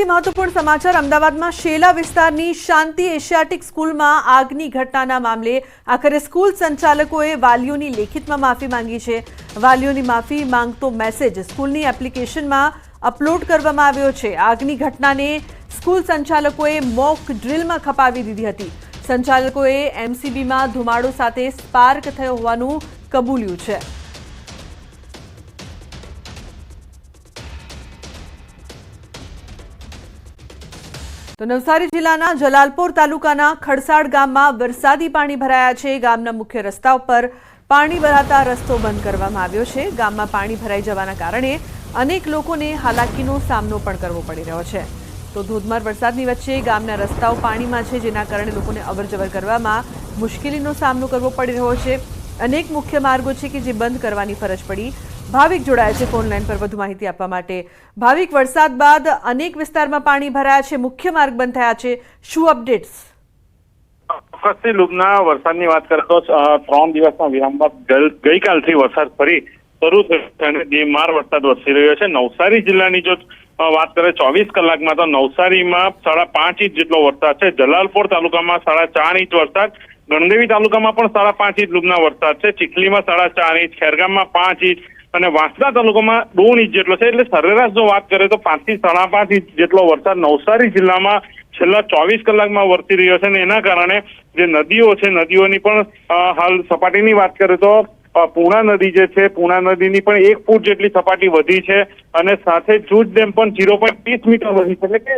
અતિ મહત્વપૂર્ણ સમાચાર અમદાવાદમાં શેલા વિસ્તારની શાંતિ એશિયાટિક સ્કૂલમાં આગની ઘટનાના મામલે આખરે સ્કૂલ સંચાલકોએ વાલીઓની લેખિતમાં માફી માંગી છે. વાલીઓની માફી માંગતો મેસેજ સ્કૂલની એપ્લિકેશનમાં અપલોડ કરવામાં આવ્યો છે. આગની ઘટનાને સ્કૂલ સંચાલકોએ મોક ડ્રિલમાં ખપાવી દીધી હતી. સંચાલકોએ એમસીબીમાં ધુમાડો સાથે સ્પાર્ક થયો હોવાનું કબૂલ્યું છે. તો નવસારી જિલ્લાના જલાલપોર તાલુકાના ખડસાડ ગામમાં વરસાદી પાણી ભરાયા છે. ગામના મુખ્ય રસ્તા ઉપર પાણી ભરાતા રસ્તો બંધ કરવામાં આવ્યો છે. ગામમાં પાણી ભરાઈ જવાના કારણે અનેક લોકોને હાલાકીનો સામનો પણ કરવો પડી રહ્યો છે. તો ધોધમાર વરસાદની વચ્ચે ગામના રસ્તાઓ પાણીમાં છે, જેના કારણે લોકોને અવરજવર કરવામાં મુશ્કેલીનો સામનો કરવો પડી રહ્યો છે. અનેક મુખ્ય માર્ગો છે કે જે બંધ કરવાની ફરજ પડી. ભાવિક જોડાયા છે ફોનલાઈન પર વધુ માહિતી આપવા માટે. ભાવિક, વરસાદ બાદ અનેક વિસ્તારમાં પાણી ભરાયા છે. મુખ્ય માર્ગ બંધ થયા છે. શું અપડેટ્સ? ચોક્કસથી લુબના વરસાદની વાત કરીએ ત્રણ દિવસના વિરામ બાદ ગઈકાલથી વરસાદ ફરી શરૂ થયો અને ધીમાર વરસાદ વરસી રહ્યો છે. નવસારી જિલ્લાની જો વાત કરીએ ચોવીસ કલાકમાં તો નવસારીમાં સાડા પાંચ ઇંચ જેટલો વરસાદ છે. જલાલપોર તાલુકામાં સાડા ચાર ઇંચ વરસાદ. ગણદેવી તાલુકામાં પણ સાડા પાંચ ઇંચ લુબના વરસાદ છે. ચીખલીમાં સાડા ચાર ઇંચ. ખેરગામમાં પાંચ ઇંચ. અને વાંસદા તાલુકામાં દોઢ ઇંચ જેટલો છે, એટલે સરેરાશ જો વાત કરીએ તો પાંચથી સાડા પાંચ ઇંચ જેટલો વરસાદ નવસારી જિલ્લામાં છેલ્લા ચોવીસ કલાકમાં વરસી રહ્યો છે અને એના કારણે જે નદીઓ છે, નદીઓની પણ હાલ સપાટીની વાત કરીએ તો પૂણા નદી જે છે, પૂણા નદીની પણ એક ફૂટ જેટલી સપાટી વધી છે અને સાથે જૂજ ડેમ પણ ઝીરો પોઈન્ટ ત્રીસ મીટર વધી છે. એટલે કે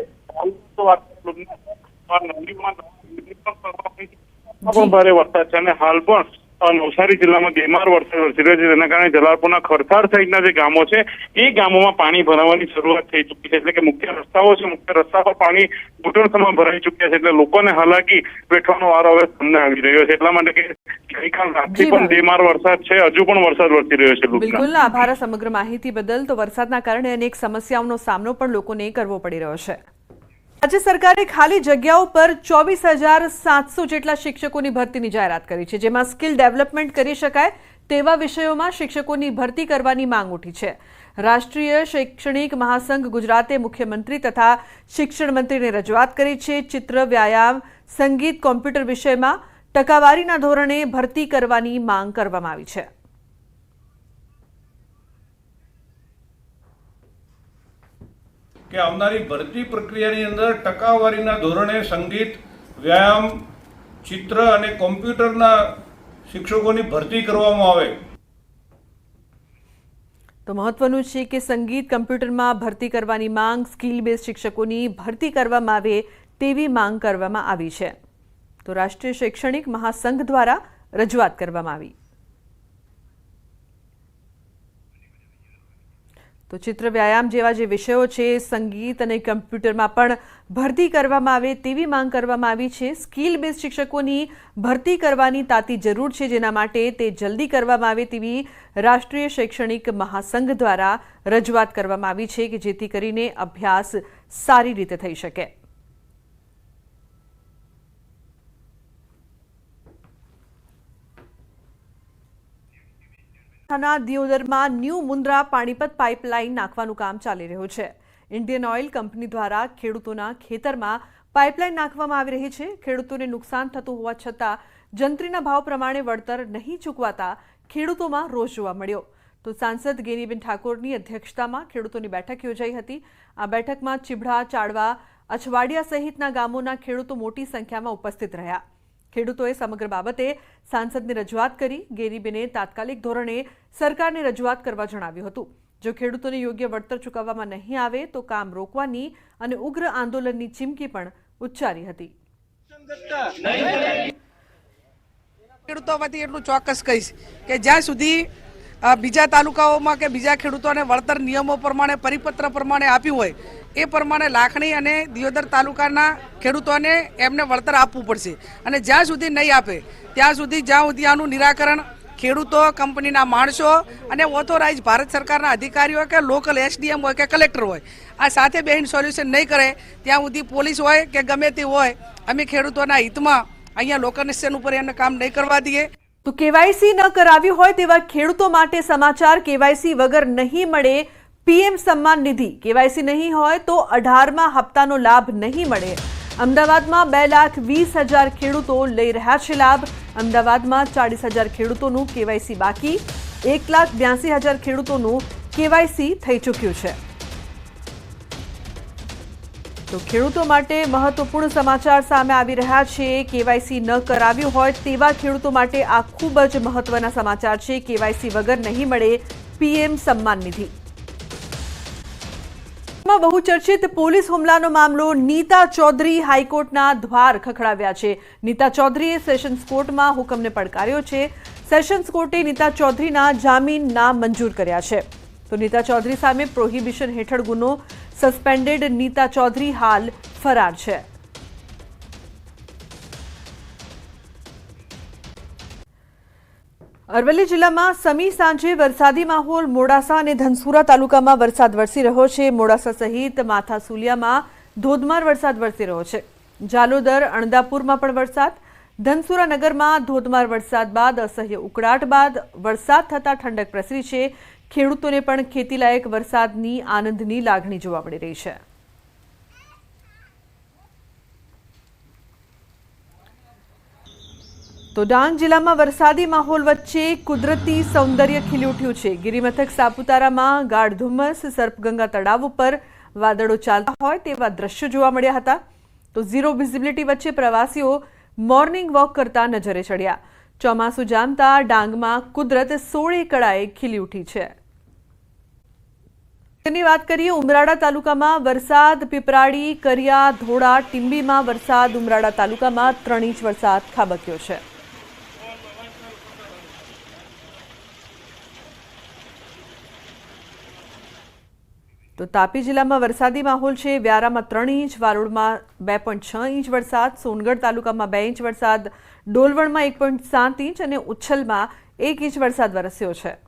ભારે વરસાદ છે અને હાલ પણ નવસારી જિલ્લામાં બેમાર વરસાદ વરસી રહ્યો છે. તેના કારણે જલાલપુરના ખરથાર સહિતના જે ગામો છે એ ગામોમાં પાણી ભરાવાની શરૂઆત થઈ ચૂકી છે. એટલે કે મુખ્ય રસ્તાઓ છે મુખ્ય રસ્તા પર પાણી ઘૂંટણસમાં ભરાઈ ચૂક્યા છે. એટલે લોકોને હાલાકી વેઠવાનો વારો હવે સામે આવી રહ્યો છે. એટલા માટે કે ગઈકાલ રાતથી પણ બેમાર વરસાદ છે. હજુ પણ વરસાદ વરસી રહ્યો છે બિલકુલ. આભાર સમગ્ર માહિતી બદલ. તો વરસાદના કારણે અનેક સમસ્યાઓનો સામનો પણ લોકોને કરવો પડી રહ્યો છે. રાજ્ય સરકારે ખાલી જગ્યાઓ પર ચોવીસ હજાર સાતસો જેટલા શિક્ષકોની ભરતીની જાહેરાત કરી છે, જેમાં સ્કિલ ડેવલપમેન્ટ કરી શકાય તેવા વિષયોમાં શિક્ષકોની ભરતી કરવાની માંગ ઉઠી છે. રાષ્ટ્રીય શૈક્ષણિક મહાસંઘ ગુજરાતે મુખ્યમંત્રી તથા શિક્ષણ મંત્રીને રજૂઆત કરી છે, ચિત્ર, વ્યાયામ, સંગીત, કોમ્પ્યુટર વિષયમાં ટકાવારીના ધોરણે ભરતી કરવાની માંગ કરવામાં આવી છે. કે આવનારી ભરતી પ્રક્રિયાની અંદર ટકાવારીના ધોરણે સંગીત, વ્યાયામ, ચિત્ર અને કોમ્પ્યુટરના શિક્ષકોની ભરતી કરવામાં આવે. તો મહત્વનું છે કે સંગીત કમ્પ્યુટરમાં ભરતી કરવાની માંગ સ્કિલ બેઝ શિક્ષકોની ભરતી કરવામાં આવે તેવી માંગ કરવામાં આવી છે. તો રાષ્ટ્રીય શૈક્ષણિક મહાસંઘ દ્વારા રજૂઆત કરવામાં આવી. તો ચિત્ર વ્યાયામ જેવા જે વિષયો છે, સંગીત અને કમ્પ્યુટરમાં પણ ભરતી કરવામાં આવે તેવી માંગ કરવામાં આવી છે. સ્કિલ બેઝ શિક્ષકોની ભરતી કરવાની તાતી જરૂર છે, જેના માટે તે જલ્દી કરવામાં આવે તેવી રાષ્ટ્રીય શૈક્ષણિક મહાસંઘ દ્વારા રજૂઆત કરવામાં આવી છે કે જેથી કરીને અભ્યાસ સારી રીતે થઈ શકે. ના દિયોદરમાં ન્યૂ મુન્દ્રા પાણીપત પાઇપલાઇન નાખવાનું કામ ચાલી રહ્યું છે. ઇન્ડિયન ઓઇલ કંપની દ્વારા ખેડૂતોના ખેતરમાં પાઇપલાઇન નાખવામાં આવી રહી છે. ખેડૂતોને નુકસાન થતું હોવા છતાં જંત્રીના ભાવ પ્રમાણે વળતર નહીં ચૂકવાતા ખેડૂતોમાં રોષ જોવા મળ્યો. તો સાંસદ ગેનીબેન ઠાકોરની અધ્યક્ષતામાં ખેડૂતોની બેઠક યોજાઈ હતી. આ બેઠકમાં ચીભડા, ચાડવા, અછવાડિયા સહિતના ગામોના ખેડૂતો મોટી સંખ્યામાં ઉપસ્થિત રહ્યા. ખેડૂતોએ સમગ્ર બાબતે સાંસદને રજૂઆત કરી. ગેરીબેને તાત્કાલિક ધોરણે સરકારને રજૂઆત કરવા જણાવ્યું હતું. જો ખેડૂતોને યોગ્ય વળતર ચૂકવવામાં નહીં આવે, તો કામ રોકવાની અને ઉગ્ર આંદોલનની ચીમકી પણ ઉચ્ચારી હતી. ખેડૂતો વતી એટલું ચોક્કસ કહીશ કે જ્યાં સુધી બીજા તાલુકાઓમાં કે બીજા ખેડૂતોને વળતર નિયમો પ્રમાણે, પરિપત્ર પ્રમાણે આપ્યું હોય, એ પ્રમાણે લાખણી અને દિયોદર તાલુકાના ખેડૂતોને એમને વળતર આપવું પડશે. અને જ્યાં સુધી નહીં આપે, ત્યાં સુધી જ્યાં સુધી આનું નિરાકરણ ખેડૂતો, કંપનીના માણસો અને ઓથોરાઇઝ ભારત સરકારના અધિકારીઓ કે લોકલ એસડીએમ હોય કે કલેક્ટર હોય, આ સાથે બેહીન સોલ્યુશન નહીં કરે, ત્યાં સુધી પોલીસ હોય કે ગમે તે હોય, અમે ખેડૂતોના હિતમાં અહીંયા લોકલ સ્ટેશન ઉપર એમને કામ નહીં કરવા દઈએ. તો કેવાયસી ન કરાવ્યું હોય તેવા ખેડૂતો માટે સમાચાર કેવાયસી વગર નહીં મળે. પીએમ સન્માન નિધિ. કેવાયસી નહીં હોય તો અઢારમાં હપ્તાનો લાભ નહીં મળે. અમદાવાદમાં બે લાખ વીસ હજાર ખેડૂતો લઈ રહ્યા છે લાભ. અમદાવાદમાં ચાળીસ હજાર ખેડૂતોનું કેવાયસી બાકી. એક લાખ બ્યાસી હજાર ખેડૂતોનું કેવાયસી થઈ ચૂક્યું છે. તો ખેડૂતો માટે મહત્વપૂર્ણ સમાચાર સામે આવી રહ્યા છે. કેવાયસી ન કરાવ્યું હોય તેવા ખેડૂતો માટે આ ખૂબ જ મહત્વના સમાચાર છે. કેવાયસી વગર નહીં મળે પીએમ સન્માન નિધિ. બહુચર્ચિત બહુ ચર્ચિત પોલીસ હુમલાનો મામલો નીતા ચૌધરી હાઈકોર્ટના દ્વાર ખખડાવ્યા છે. નીતા ચૌધરીએ સેશન્સ કોર્ટમાં હુકમને પડકાર્યો છે. સેશન્સ કોર્ટે નીતા ચૌધરીના જામીન ના મંજૂર કર્યા છે. તો નીતા ચૌધરી સામે પ્રોહિબિશન હેઠળ ગુનો સસ્પેન્ડેડ નીતા ચૌધરી હાલ ફરાર છે. અરવલ્લી જિલ્લામાં સમી સાંજે વરસાદી માહોલ મોડાસા અને ધનસુરા તાલુકામાં વરસાદ વરસી રહ્યો છે. મોડાસા સહિત માથા સુલિયામાં ધોધમાર વરસાદ વરસી રહ્યો છે. જાલોદર અણદાપુરમાં પણ વરસાદ. ધનસુરા નગરમાં ધોધમાર વરસાદ બાદ અસહ્ય ઉકળાટ બાદ વરસાદ થતાં ઠંડક પ્રસરી છે. ખેડૂતોને પણ ખેતીલાયક વરસાદની આનંદની લાગણી જોવા મળી રહી છે. તો ડાંગ જિલ્લામાં વરસાદી માહોલ વચ્ચે કુદરતી સૌંદર્ય ખીલી ઉઠ્યું છે. ગિરિમથક સાપુતારામાં ગાઢ ધુમ્મસ સર્પગંગા તળાવ ઉપર વાદળો ચાલતા હોય તેવા દ્રશ્યો જોવા મળ્યા હતા. તો ઝીરો વિઝિબિલિટી વચ્ચે પ્રવાસીઓ મોર્નિંગ વોક કરતા નજરે ચડ્યા. ચોમાસું જામતા ડાંગમાં કુદરત સોળે કળાએ ખીલી ઉઠી છે. તેની વાત કરીએ, ઉમરાળા તાલુકામાં વરસાદ પીપરાડી કરિયા, ધોળા, ટીંબીમાં વરસાદ, ઉમરાળા તાલુકામાં ત્રણ ઇંચ વરસાદ ખાબક્યો છે. તો તાપી જિલ્લામાં વરસાદી માહોલ છે. વ્યારામાં ત્રણ ઇંચ વાલોડમાં બે પોઈન્ટ છ ઇંચ વરસાદ, સોનગઢ તાલુકામાં બે ઇંચ વરસાદ, ડોલવણમાં એક પોઈન્ટ સાત ઇંચ અને ઉચ્છલમાં એક ઇંચ વરસાદ વરસ્યો છે.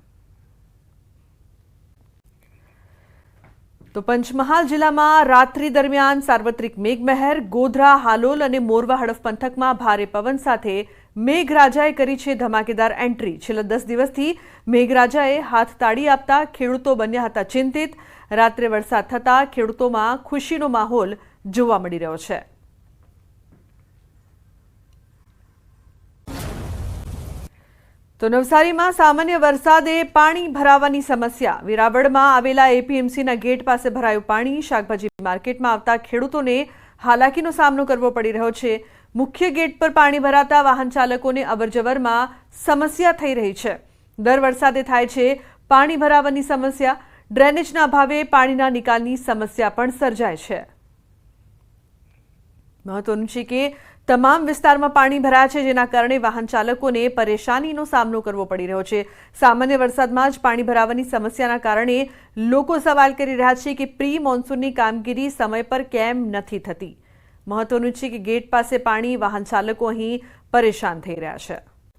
તો પંચમહાલ જિલ્લામાં રાત્રિ દરમિયાન સાર્વત્રિક મેઘમહેર, ગોધરા, હાલોલ અને મોરવા હડફ પંથકમાં ભારે પવન સાથે મેઘરાજાએ કરી છે ધમાકેદાર એન્ટ્રી. છેલ્લા દસ દિવસથી મેઘરાજાએ હાથ તાળી આપતા ખેડૂતો બન્યા હતા ચિંતિત. રાત્રે વરસાદ થતાં ખેડૂતોમાં ખુશીનો માહોલ જોવા મળી રહ્યો છે. તો નવસારીમાં સામાન્ય વરસાદે પાણી ભરાવાની સમસ્યા. વેરાવળમાં આવેલા એપીએમસીના ગેટ પાસે ભરાયું પાણી શાકભાજી માર્કેટમાં આવતા ખેડૂતોને હાલાકીનો સામનો કરવો પડી રહ્યો છે. મુખ્ય ગેટ પર પાણી ભરાતા વાહન ચાલકોને અવરજવરમાં સમસ્યા થઈ રહી છે. દર વરસાદે થાય છે પાણી ભરાવાની સમસ્યા. ડ્રેનેજના અભાવે પાણીના નિકાલની સમસ્યા પણ સર્જાય છે. મહત્વનું છે કે તમામ વિસ્તારમાં પાણી ભરાયા છે, જેના કારણે વાહન ચાલકોને પરેશાનીનો સામનો કરવો પડી રહ્યો છે. સામાન્ય વરસાદમાં જ પાણી ભરાવાની સમસ્યાના કારણે લોકો સવાલ કરી રહ્યા છે કે પ્રી મોન્સૂનની કામગીરી સમય પર કેમ નથી થતી? મહત્વનું છે કે ગેટ પાસે પાણી, વાહન ચાલકો અહીં પરેશાન થઈ રહ્યા છે.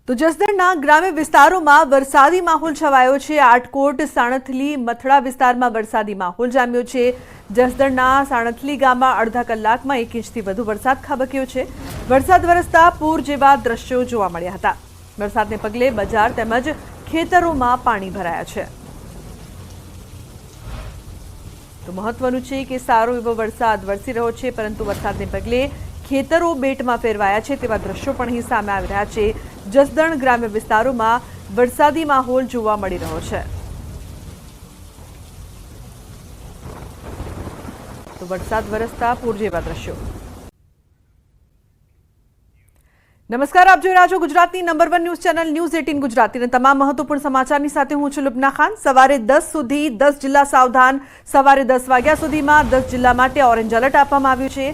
તો જસદણના ગ્રામ્ય વિસ્તારોમાં વરસાદી માહોલ છવાયો છે. આટકોટ, સાણથલી, મથડા વિસ્તારમાં વરસાદી માહોલ જામ્યો છે. જસદણના સાણથલી ગામમાં અડધા કલાકમાં એક ઇંચથી વધુ વરસાદ ખાબક્યો છે. વરસાદ વરસતા પૂર જેવા દ્રશ્યો જોવા મળ્યા હતા. વરસાદને પગલે બજાર તેમજ ખેતરોમાં પાણી ભરાયા છે. તો મહત્વનું છે કે સારો એવો વરસાદ વરસી રહ્યો છે, પરંતુ વરસાદને પગલે ખેતરો બેટમાં ફેરવાયા છે તેવા દ્રશ્યો પણ અહીં સામે આવી રહ્યા છે. જસદણ ગ્રામ્ય વિસ્તારોમાં વરસાદી માહોલ જોવા મળી રહ્યો છે. તો વરસાદ વરસતા પૂર જેવા દ્રશ્યો. નમસ્કાર, આપ જોઈ રહ્યા છો ગુજરાતની number one news channel news eighteen ગુજરાતીના તમામ મહત્વપૂર્ણ સમાચારની સાથે હું છું લુબના ખાન. સવારે દસ સુધી દસ જિલ્લા સાવધાન, સવારે દસ વાગ્યા સુધીમાં દસ જિલ્લા માટે ઓરેન્જ એલર્ટ આપવામાં આવ્યું છે.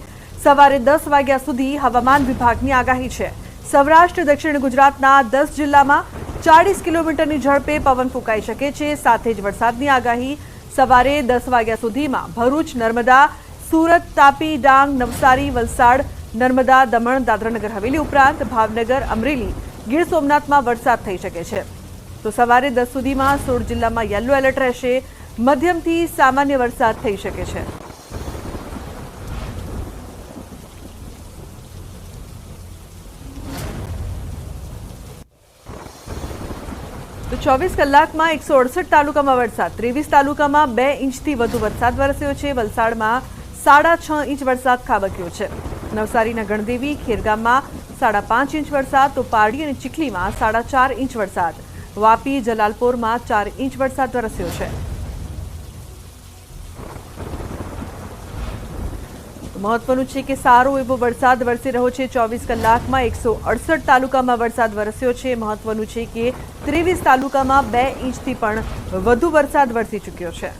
સવારે દસ વાગ્યા સુધી હવામાન વિભાગની આગાહી છે. સૌરાષ્ટ્ર, દક્ષિણ ગુજરાતના દસ જિલ્લામાં ચાળીસ કિલોમીટરની ઝડપે પવન ફૂંકાઈ શકે છે. સાથે જ વરસાદની આગાહી સવારે દસ વાગ્યા સુધીમાં ભરૂચ, નર્મદા, સુરત, તાપી, ડાંગ, નવસારી, વલસાડ, નર્મદા, દમણ, દાદરાનગર, હવેલી ઉપરાંત ભાવનગર, અમરેલી, ગીર સોમનાથમાં વરસાદ થઈ શકે છે. તો સવારે દસ સુધીમાં સોળ જિલ્લામાં યલો એલર્ટ રહેશે. મધ્યમથી સામાન્ય વરસાદ થઈ શકે છે. તો ચોવીસ કલાકમાં એકસો અડસઠ તાલુકામાં વરસાદ. ત્રેવીસ તાલુકામાં બે ઇંચથી વધુ વરસાદ વરસ્યો છે. વલસાડમાં સાડા છ ઇંચ વરસાદ ખાબક્યો છે. નવસારીના ગણદેવી, ખેરગામમાં સાડા પાંચ ઇંચ વરસાદ તો પારડી અને ચીખલીમાં સાડા ચાર ઇંચ વરસાદ. વાપી, જલાલપોરમાં ચાર ઇંચ વરસાદ વરસ્યો છે. મહત્વનું છે કે સારો એવો વરસાદ વરસી રહ્યો છે. ચોવીસ કલાકમાં એકસો અડસઠ તાલુકામાં વરસાદ વરસ્યો છે. મહત્વનું છે કે ત્રેવીસ તાલુકામાં બે ઇંચથી પણ વધુ વરસાદ વરસી ચૂક્યો છે.